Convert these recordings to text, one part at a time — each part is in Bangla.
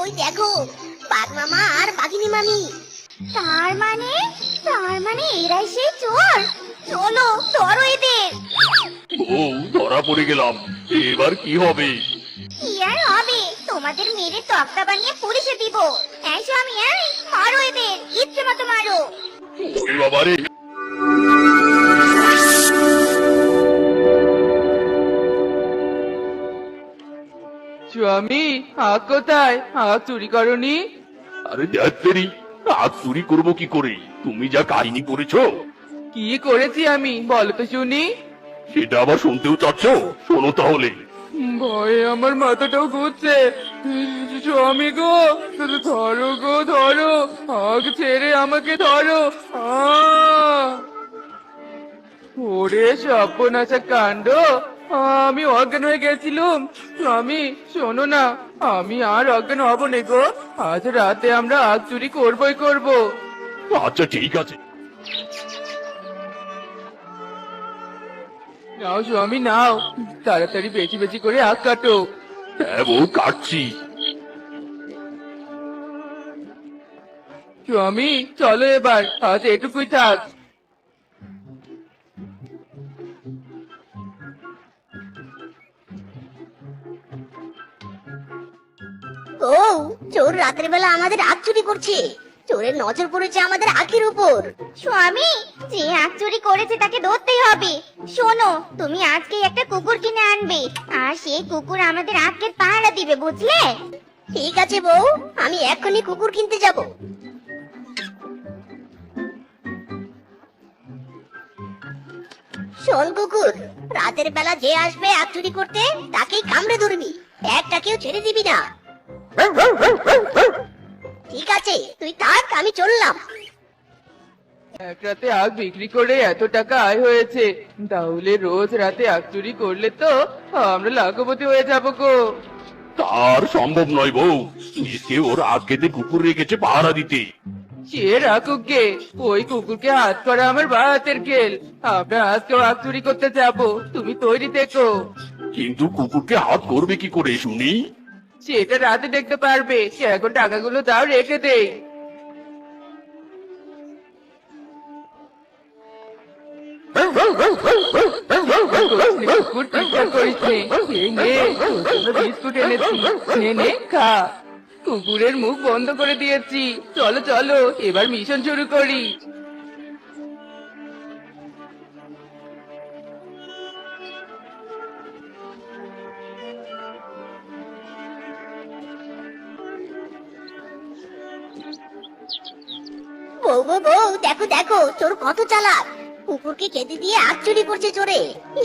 ওই দেখো বাঘ মামা আর বাঘিনী মামি। তার মানে? তার মানে এরাই সেই চোর। চলো ধরো এদের। ও ধরা পড়ে গেলাম। এবার কি হবে? কি আর হবে? তোমাদের মেরে তক্তা বানিয়ে পুলিশে দিব। এই স্বামী এই মারো এদের। ইচ্ছে মতো মারো। বাবারে স্বামী আগ কোথায়? আগ চুরি করনি? আরে দেরি আজ চুরি করব কি করে? তুমি যা কাহিনী করেছ। কি করেছি আমি? বলো তো শুনি। সেটা আবার শুনতেও চাচ্ছ? শোনো তাহলে। ভয়ে আমার মাথাটাও ঘুরছে। স্বামী গো ধরো গো ধরো। আগ ছেড়ে আমাকে ধরো! ওরে সর্বনাশা কাণ্ড। আমি অজ্ঞান হয়ে গেছিলাম। স্বামী শোনো না আমি আর অজ্ঞান হব না গো। আজ রাতে আমরা আগ চুরি করবই করব। আচ্ছা ঠিক আছে। নাও স্বামী নাও। তাড়াতাড়ি বেশি বেশি করে আগ কাটো। হ্যাঁ বউ কাটছি। স্বামী চলো এবার আজ এটুকুই থাক। ও চোর রাতের বেলা আমাদের আখ চুরি করছে। চোরের নজর পড়েছে আমাদের আখের উপর। স্বামী যে আগ চুরি করেছে তাকে ধরতেই হবে। শোনো তুমি আজকে একটা কুকুর কিনে আনবে আর সেই কুকুর আমাদের আজকে পাহারা দিবে বুঝলে? ঠিক আছে বউ আমি এক্ষুনি কুকুর কিনতে যাব। শোন কুকুর রাতের বেলা যে আসবে আখ চুরি করতে তাকেই কামড়ে ধরবি। একটাকেও ছেড়ে দিবি না। ঠিক আছে তুই থাক আমি চললাম। এক রাতে আগ বিক্রি করে এত টাকা আয় হয়েছে তাহলে রোজ রাতে আগ চুরি করলে তো আমরা লাখপতি হয়ে যাব গো। তার সম্ভব নয় বউ নিজে ওর আগ খেতে কুকুর রেখেছে পাহারা দিতে। সে রাখুক গে ওই কুকুরকে হাত করা আমার বা হাতের খেল। আমরা আজকেও আগ চুরি করতে যাব তুমি তৈরি থেকো। কিন্তু কুকুরকে হাত করবে কি করে শুনি? সেটা রাতে দেখতে পারবে সে এখন টাকাগুলো তাও রেখে দেই কুকুরের মুখ বন্ধ করে দিয়েছি চলো চলো এবার মিশন শুরু করি বউ বউ বউ দেখো দেখো চোর কত চালাক। কুকুরকে খেতে দিয়ে আখ চুরি করছে চোরে।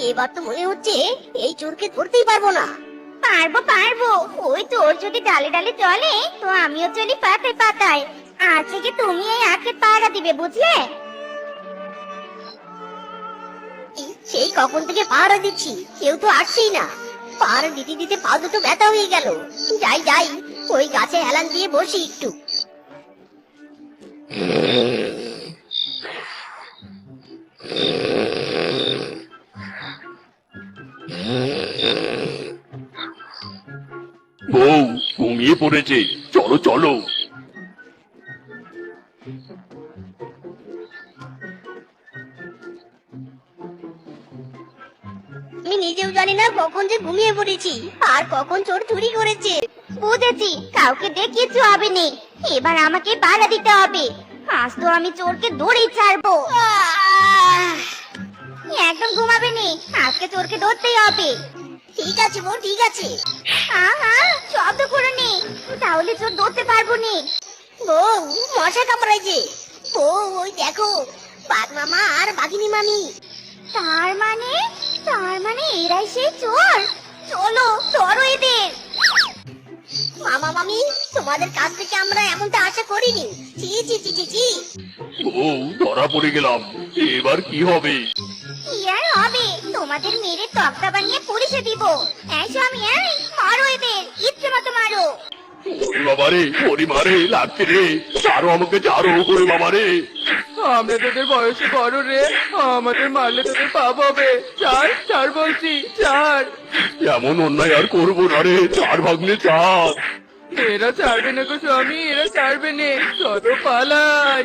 এবার তো মনে হচ্ছে এই চোরকে ধরতেই পারব না। পারব পারব। ওই তোর যদি ডালে ডালে চলে তো আমিও চলি পাতায় পাতায়। আজ থেকে তুমি এই আখে পাহারা দিবে বুঝলে? সেই কখন থেকে পাহারা দিচ্ছি কেউ তো আসছেই না। পাহারা দিতে দিতে পা দুটো ব্যথা হয়ে গেল। যাই যাই ওই গাছে হেলান দিয়ে বসি একটু। বউ ঘুমিয়ে পড়েছে। চলো চলো। আমি নিজেও জানি না কখন যে ঘুমিয়ে পড়েছি, আর কখন চোর চুরি করেছে। বুঝেছি, কাউকে দেখিয়েছো হবে নি এবার আমাকে পাহারা দিতে হবে। আজ তো আমি চোরকে দৌড়েই ছাড়বো! একদম ঘুমাবে নি, আজকে চোরকে ধরতেই হবে। ঠিক আছে বউ, ঠিক আছে। আহা শব্দ করো নি, তাহলে চোর ধরতে পারব নি। বউ, মশা কামড়াইছে। বউ, ওই দেখো, বাঘ মামা আর বাঘিনী মামি। তার মানে তার মানে এরাই সেই চোর। চলো ধরো এদের। মামা তোমাদের কাছ থেকে আমরা এমনটা আশা করিনি। ছি ছি ছি ছি ধরা পড়ে গেলাম। এবার কি হবে? কি আর হবে? তোমাদের মেরে তক্তা বানিয়ে পুলিশে দিব। এই স্বামী এই মারো এদের ইচ্ছে মতো মারো। ওরে বাবারে ওরে মারে লাগছে রে। ছাড়ো আমাকে ছাড়ো ওরে বাবারে। আমরা তোদের বয়সে বড় রে। আমাদের মারলে তোদের পাপ হবে। চার চার বলছি চার এমন অন্যায় আর করব না রে। চার ভাগ্নে চার এরা ছাড়বে না গো স্বামী, এরা ছাড়বে না। চলো, পালাই।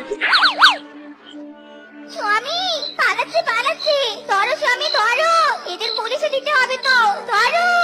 স্বামী, পালাচ্ছে পালাচ্ছে। ধরো, স্বামী, ধরো। এদের পুলিশে দিতে হবে তো। ধরো।